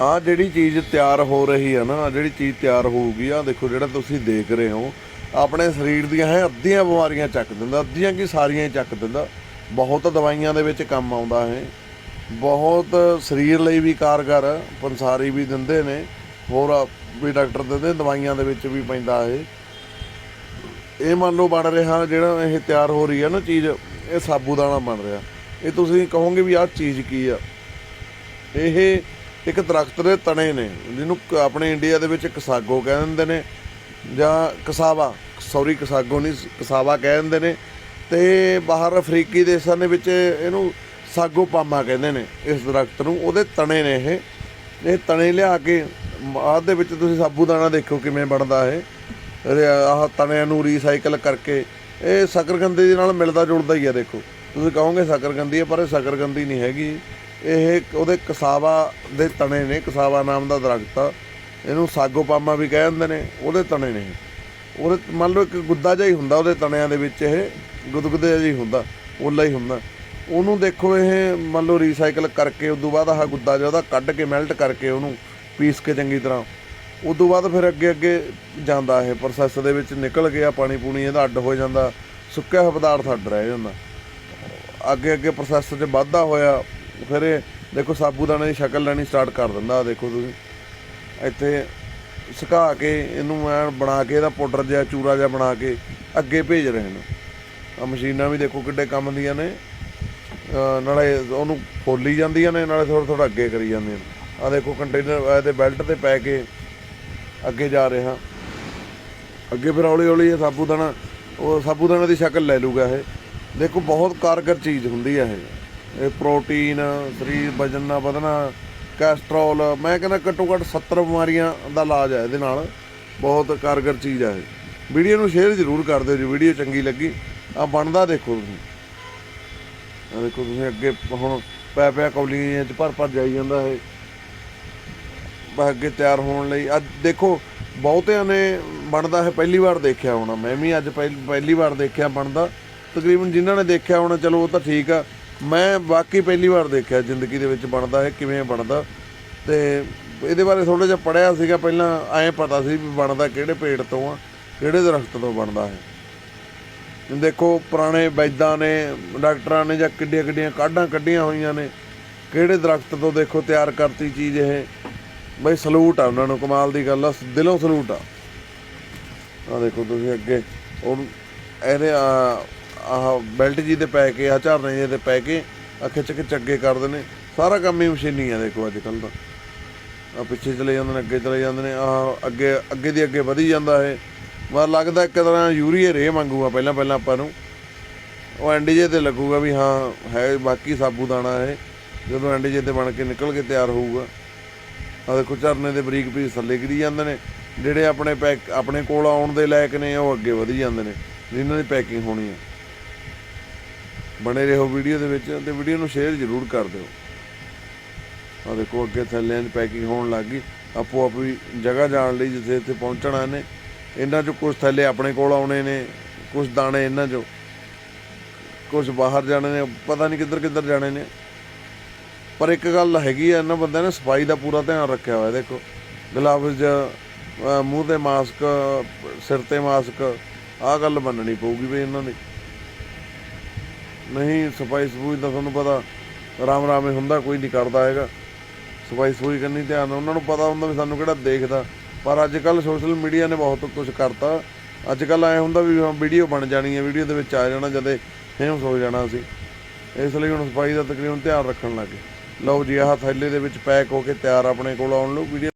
ਆ ਜਿਹੜੀ ਚੀਜ਼ ਤਿਆਰ ਹੋ ਰਹੀ ਆ ਨਾ ਜਿਹੜੀ ਚੀਜ਼ ਤਿਆਰ ਹੋਊਗੀ, ਆ ਦੇਖੋ ਜਿਹੜਾ ਤੁਸੀਂ ਦੇਖ ਰਹੇ ਹੋ, ਆਪਣੇ ਸਰੀਰ ਦੀਆਂ ਹੈ, ਅੱਧੀਆਂ ਬਿਮਾਰੀਆਂ ਚੱਕ ਦਿੰਦਾ, ਅੱਧੀਆਂ ਕੀ ਸਾਰੀਆਂ ਹੀ ਚੱਕ ਦਿੰਦਾ। ਬਹੁਤ ਦਵਾਈਆਂ ਦੇ ਵਿੱਚ ਕੰਮ ਆਉਂਦਾ ਹੈ। ਬਹੁਤ ਸਰੀਰ ਲਈ ਵੀ ਕਾਰਗਰ, ਪੰਸਾਰੀ ਵੀ ਦਿੰਦੇ ਨੇ, ਹੋਰ ਵੀ ਡਾਕਟਰ ਦਿੰਦੇ, ਦਵਾਈਆਂ ਦੇ ਵਿੱਚ ਵੀ ਪੈਂਦਾ ਇਹ ਇਹ ਮੰਨ ਲਓ ਬਣ ਰਿਹਾ, ਜਿਹੜਾ ਇਹ ਤਿਆਰ ਹੋ ਰਹੀ ਹੈ ਨਾ ਚੀਜ਼, ਇਹ ਸਾਬੂ ਦਾਣਾ ਬਣ ਰਿਹਾ। ਇਹ ਤੁਸੀਂ ਕਹੋਗੇ ਵੀ ਆਹ ਚੀਜ਼ ਕੀ ਆ? ਇਹ ਇੱਕ ਦਰਖਤ ਦੇ ਤਣੇ ਨੇ, ਜਿਹਨੂੰ ਕ- ਆਪਣੇ ਇੰਡੀਆ ਦੇ ਵਿੱਚ ਕਸਾਗੋ ਕਹਿ ਦਿੰਦੇ ਨੇ, ਜਾਂ ਕਸਾਵਾ, ਸੌਰੀ ਕਸਾਗੋ ਨਹੀਂ, ਕਸਾਵਾ ਕਹਿ ਦਿੰਦੇ ਨੇ, ਤੇ ਬਾਹਰ ਅਫਰੀਕੀ ਦੇਸ਼ਾਂ ਦੇ ਵਿੱਚ ਇਹਨੂੰ ਸਾਗੋ ਪਾਮਾ ਕਹਿੰਦੇ ਨੇ, ਇਸ ਦਰਖਤ ਨੂੰ। ਉਹਦੇ ਤਣੇ ਨੇ ਇਹ। ਇਹ ਤਣੇ ਲਿਆ ਕੇ, ਬਾਅਦ ਦੇ ਵਿੱਚ ਤੁਸੀਂ ਸਾਬੂਦਾਨਾ ਦੇਖੋ ਕਿਵੇਂ ਬਣਦਾ ਇਹ। ਆਹ ਤਣਿਆਂ ਨੂੰ ਰੀਸਾਈਕਲ ਕਰਕੇ, ਇਹ ਸ਼ਕਰਗੰਦੀ ਦੇ ਨਾਲ ਮਿਲਦਾ ਜੁਲਦਾ ਹੀ ਆ, ਦੇਖੋ। ਤੁਸੀਂ ਕਹੋਗੇ ਸ਼ਕਰਗੰਦੀ ਹੈ ਪਰ ਇਹ ਸਕਰਗੰਦੀ ਨਹੀਂ ਹੈਗੀ। ਇਹ ਉਹਦੇ ਕਸਾਵਾ ਦੇ ਤਣੇ ਨੇ, ਕਸਾਵਾ ਨਾਮ ਦਾ ਦਰਖਤ ਆ। ਇਹਨੂੰ ਸਾਗੋਪਾਮਾ ਵੀ ਕਹਿ ਦਿੰਦੇ ਨੇ, ਉਹਦੇ ਤਣੇ ਨੇ ਉਹਦੇ ਮੰਨ ਲਓ ਇੱਕ ਗੁੱਦਾ ਜਿਹਾ ਹੀ ਹੁੰਦਾ ਉਹਦੇ ਤਣਿਆਂ ਦੇ ਵਿੱਚ, ਇਹ ਗੁਦਗੁਦੇ ਜਿਹਾ ਹੀ ਹੁੰਦਾ ਉਹਲਾ ਹੀ ਹੁੰਦਾ। ਉਹਨੂੰ ਦੇਖੋ ਇਹ, ਮੰਨ ਲਓ ਰੀਸਾਈਕਲ ਕਰਕੇ ਉਸ ਤੋਂ ਬਾਅਦ ਆਹ ਗੁੱਦਾ ਜਿਹਾ ਉਹਦਾ ਕੱਢ ਕੇ ਮੈਲਟ ਕਰਕੇ ਉਹਨੂੰ ਪੀਸ ਕੇ ਚੰਗੀ ਤਰ੍ਹਾਂ। ਉਸ ਤੋਂ ਬਾਅਦ ਫਿਰ ਅੱਗੇ ਅੱਗੇ ਜਾਂਦਾ ਇਹ ਪ੍ਰੋਸੈਸ ਦੇ ਵਿੱਚ, ਨਿਕਲ ਗਿਆ ਪਾਣੀ ਪੂਣੀ, ਇਹਦਾ ਅੱਡ ਹੋ ਜਾਂਦਾ, ਸੁੱਕਿਆ ਹੋਇਆ ਪਦਾਰਥ ਅੱਡ ਰਹਿ ਜਾਂਦਾ। ਅੱਗੇ ਅੱਗੇ ਪ੍ਰੋਸੈਸ 'ਚ ਵਾਧਾ ਹੋਇਆ। ਫਿਰ ਇਹ ਦੇਖੋ ਸਾਬੂਦਾਨੇ ਦੀ ਸ਼ਕਲ ਲੈਣੀ ਸਟਾਰਟ ਕਰ ਦਿੰਦਾ ਦੇਖੋ ਤੁਸੀਂ। ਇੱਥੇ ਸੁਕਾ ਕੇ ਇਹਨੂੰ ਐਨ ਬਣਾ ਕੇ, ਇਹਦਾ ਪਾਊਡਰ ਜਿਹਾ, ਚੂਰਾ ਜਿਹਾ ਬਣਾ ਕੇ ਅੱਗੇ ਭੇਜ ਰਹੇ ਨੇ। ਆ ਮਸ਼ੀਨਾਂ ਵੀ ਦੇਖੋ ਕਿੱਡੇ ਕੰਮ ਦੀਆਂ ਨੇ। ਨਾਲੇ ਉਹਨੂੰ ਫੋਲੀ ਜਾਂਦੀਆਂ ਨੇ, ਨਾਲੇ ਥੋੜਾ ਥੋੜਾ ਅੱਗੇ ਕਰੀ ਜਾਂਦੀਆਂ ਨੇ। ਆ ਦੇਖੋ ਕੰਟੇਨਰ ਇਹਦੇ ਬੈਲਟ ਤੇ ਪੈ ਕੇ ਅੱਗੇ ਜਾ ਰਿਹਾ। ਅੱਗੇ ਫਿਰ ਹੌਲੀ ਹੌਲੀ ਇਹ ਸਾਬੂਦਾਨਾ, ਉਹ ਸਾਬੂਦਾਨਾ ਦੀ ਸ਼ਕਲ ਲੈ ਲੂਗਾ ਇਹ। ਦੇਖੋ ਬਹੁਤ ਕਾਰਗਰ ਚੀਜ਼ ਹੁੰਦੀ ਹੈ ਇਹ। ਇਹ ਪ੍ਰੋਟੀਨ, ਸਰੀਰ ਵਜਨ ਨਾ ਵਧਣਾ, ਕੈਸਟਰੋਲ, ਮੈਂ ਕਹਿੰਦਾ ਘੱਟੋ ਘੱਟ 70 ਬਿਮਾਰੀਆਂ ਦਾ ਇਲਾਜ ਹੈ ਇਹਦੇ ਨਾਲ। ਬਹੁਤ ਕਾਰਗਰ ਚੀਜ਼ ਹੈ ਇਹ। ਵੀਡੀਓ ਨੂੰ ਸ਼ੇਅਰ ਜ਼ਰੂਰ ਕਰ ਦਿਓ ਜੀ, ਵੀਡੀਓ ਚੰਗੀ ਲੱਗੀ। ਆ ਬਣਦਾ ਦੇਖੋ ਤੁਸੀਂ। ਆ ਦੇਖੋ ਤੁਸੀਂ ਅੱਗੇ ਹੁਣ ਪੈ ਪਿਆ ਕੌਲੀਆਂ ਚ ਭਰ ਭਰ ਜਾਈ ਜਾਂਦਾ ਹੈ ਬਸ ਅੱਗੇ ਤਿਆਰ ਹੋਣ ਲਈ। ਅੱਜ ਦੇਖੋ, ਬਹੁਤਿਆਂ ਨੇ ਬਣਦਾ ਹੈ ਪਹਿਲੀ ਵਾਰ ਦੇਖਿਆ ਹੋਣਾ। ਮੈਂ ਵੀ ਅੱਜ ਪਹਿਲ- ਪਹਿਲੀ ਵਾਰ ਦੇਖਿਆ ਬਣਦਾ। ਤਕਰੀਬਨ ਜਿਨ੍ਹਾਂ ਨੇ ਦੇਖਿਆ ਹੋਣਾ, ਚਲੋ ਉਹ ਤਾਂ ਠੀਕ ਆ। ਮੈਂ ਬਾਕੀ ਪਹਿਲੀ ਵਾਰ ਦੇਖਿਆ, ਜ਼ਿੰਦਗੀ ਦੇ ਵਿੱਚ ਬਣਦਾ ਹੈ ਕਿਵੇਂ ਬਣਦਾ। ਤੇ ਇਹਦੇ ਬਾਰੇ ਥੋੜਾ ਜਿਹਾ ਪੜਿਆ ਸੀਗਾ, ਪਹਿਲਾਂ ਐਂ ਪਤਾ ਸੀ ਵੀ ਬਣਦਾ ਕਿਹੜੇ ਪੇੜ ਤੋਂ ਆ, ਕਿਹੜੇ ਦਰਖਤ ਤੋਂ ਬਣਦਾ ਹੈ ਦੇਖੋ, ਪੁਰਾਣੇ ਵੈਦਾਂ ਨੇ, ਡਾਕਟਰਾਂ ਨੇ ਜਾਂ ਕਿੱਡੀਆਂ ਕਿੱਡੀਆਂ ਕਾਢਾਂ ਕੱਢੀਆਂ ਹੋਈਆਂ ਨੇ, ਕਿਹੜੇ ਦਰਖਤ ਤੋਂ ਦੇਖੋ ਤਿਆਰ ਕਰਤੀ ਚੀਜ਼ ਇਹ। ਬਈ ਸਲੂਟ ਆ ਉਹਨਾਂ ਨੂੰ, ਕਮਾਲ ਦੀ ਗੱਲ ਆ ਦਿਲੋਂ ਸਲੂਟ ਆ। ਆ ਦੇਖੋ ਤੁਸੀਂ ਅੱਗੇ ਉਹ ਇਹਦੇ ਆਹ ਬੈਲਟ ਜੀ ਤੇ ਪੈ ਕੇ ਆ ਝਰਨੇ ਜਿਹੇ ਤੇ ਪੈ ਕੇ ਆ ਖਿੱਚ ਕੇ ਚੱਗੇ ਕਰਦੇ ਨੇ। ਸਾਰਾ ਕੰਮ ਹੀ ਮਸ਼ੀਨੀ ਆ, ਦੇਖੋ ਅੱਜ ਕੱਲ ਤਾਂ ਆ ਪਿੱਛੇ ਚਲੇ ਜਾਂਦੇ ਨੇ, ਅੱਗੇ ਚਲੇ ਜਾਂਦੇ ਨੇ ਆ ਅੱਗੇ ਅੱਗੇ ਦੀ ਅੱਗੇ ਵਧੀ ਜਾਂਦਾ ਇਹ। ਮਨ ਲੱਗਦਾ ਇੱਕ ਤਰ੍ਹਾਂ ਯੂਰੀਏ ਰੇ ਮੰਗੂਗਾ ਪਹਿਲਾਂ ਪਹਿਲਾਂ ਆਪਾਂ ਨੂੰ। ਉਹ ਐਂਡੀ ਜੇ ਤੇ ਲੱਗੂਗਾ ਵੀ ਹਾਂ, ਹੈ ਬਾਕੀ ਸਾਬੂ ਦਾਣਾ ਇਹ। ਜਦੋਂ ਐਂਡੀ ਜੇ ਤੇ ਬਣ ਕੇ ਨਿਕਲ ਕੇ ਤਿਆਰ ਹੋਊਗਾ। ਆ ਦੇਖੋ ਝਰਨੇ ਦੇ ਬਰੀਕ ਪੀਸ ਥੱਲੇ ਗਿਰੀ ਜਾਂਦੇ ਨੇ। ਜਿਹੜੇ ਆਪਣੇ ਪੈਕ, ਆਪਣੇ ਕੋਲ ਆਉਣ ਦੇ ਲਾਇਕ ਨੇ, ਉਹ ਅੱਗੇ ਵਧੀ ਜਾਂਦੇ ਨੇ। ਜਿਨ੍ਹਾਂ ਦੀ ਪੈਕਿੰਗ ਹੋਣੀ ਹੈ ਬਣੇ ਰਹੋ ਵੀਡੀਓ ਦੇ ਵਿੱਚ ਤੇ ਵੀਡੀਓ ਨੂੰ ਸ਼ੇਅਰ ਜ਼ਰੂਰ ਕਰ ਦਿਓ। ਆ ਦੇਖੋ, ਅੱਗੇ ਥੱਲੇ ਦੀ ਪੈਕਿੰਗ ਹੋਣ ਲੱਗ ਗਈ। ਆਪੋ ਆਪਣੀ ਜਗ੍ਹਾ ਜਾਣ ਲਈ ਜਿੱਥੇ ਇੱਥੇ ਪਹੁੰਚਣਾ ਨੇ ਇਹਨਾਂ ਚੋਂ ਕੁਝ ਥੱਲੇ ਆਪਣੇ ਕੋਲ ਆਉਣੇ ਨੇ ਕੁਝ ਦਾਣੇ ਇਹਨਾਂ ਚੋਂ। ਕੁਝ ਬਾਹਰ ਜਾਣੇ ਨੇ, ਪਤਾ ਨਹੀਂ ਕਿੱਧਰ ਕਿੱਧਰ ਜਾਣੇ ਨੇ। ਪਰ ਇੱਕ ਗੱਲ ਹੈਗੀ ਆ, ਇਹਨਾਂ ਬੰਦਿਆਂ ਨੇ ਸਫ਼ਾਈ ਦਾ ਪੂਰਾ ਧਿਆਨ ਰੱਖਿਆ ਹੋਇਆ, ਦੇਖੋ। ਗਲਵਜ਼ ਮੂੰਹ ਤੇ ਮਾਸਕ ਸਿਰ ਤੇ ਮਾਸਕ ਆਹ ਗੱਲ ਮੰਨਣੀ ਪਊਗੀ ਵੀ ਇਹਨਾਂ ਦੀ ਨਹੀਂ, ਸਫ਼ਾਈ ਸਫੂਈ ਦਾ ਤੁਹਾਨੂੰ ਪਤਾ ਰਾਮ ਰਾਮੇ ਹੁੰਦਾ, ਕੋਈ ਨਹੀਂ ਕਰਦਾ ਹੈਗਾ। ਸਫ਼ਾਈ ਸਫੂਈ ਕਰਨੀ ਧਿਆਨ ਉਹਨਾਂ ਨੂੰ ਪਤਾ ਹੁੰਦਾ ਵੀ ਸਾਨੂੰ ਕਿਹੜਾ ਦੇਖਦਾ। ਪਰ ਅੱਜ ਕੱਲ ਸੋਸ਼ਲ ਮੀਡੀਆ ਨੇ ਬਹੁਤ ਕੁਝ ਕਰਤਾ। ਅੱਜ ਕੱਲ ਐ ਹੁੰਦਾ ਵੀ ਹਾਂ, ਵੀਡੀਓ ਬਣ ਜਾਣੀ ਹੈ, ਵੀਡੀਓ ਦੇ ਵਿੱਚ ਆ ਜਾਣਾ, ਜਦੇ ਫੇਮਸ ਹੋ ਜਾਣਾ ਅਸੀਂ। ਇਸ ਲਈ ਹੁਣ ਸਫ਼ਾਈ ਦਾ ਤਕਰੀਬਨ ਧਿਆਨ ਰੱਖਣ ਲੱਗੇ। ਲਓ ਜੀ, ਆਹ ਥੈਲੇ ਦੇ ਵਿੱਚ ਪੈਕ ਹੋ ਕੇ ਤਿਆਰ ਆਪਣੇ ਕੋਲ ਆਉਣ ਲਓ, ਵੀਡੀਓ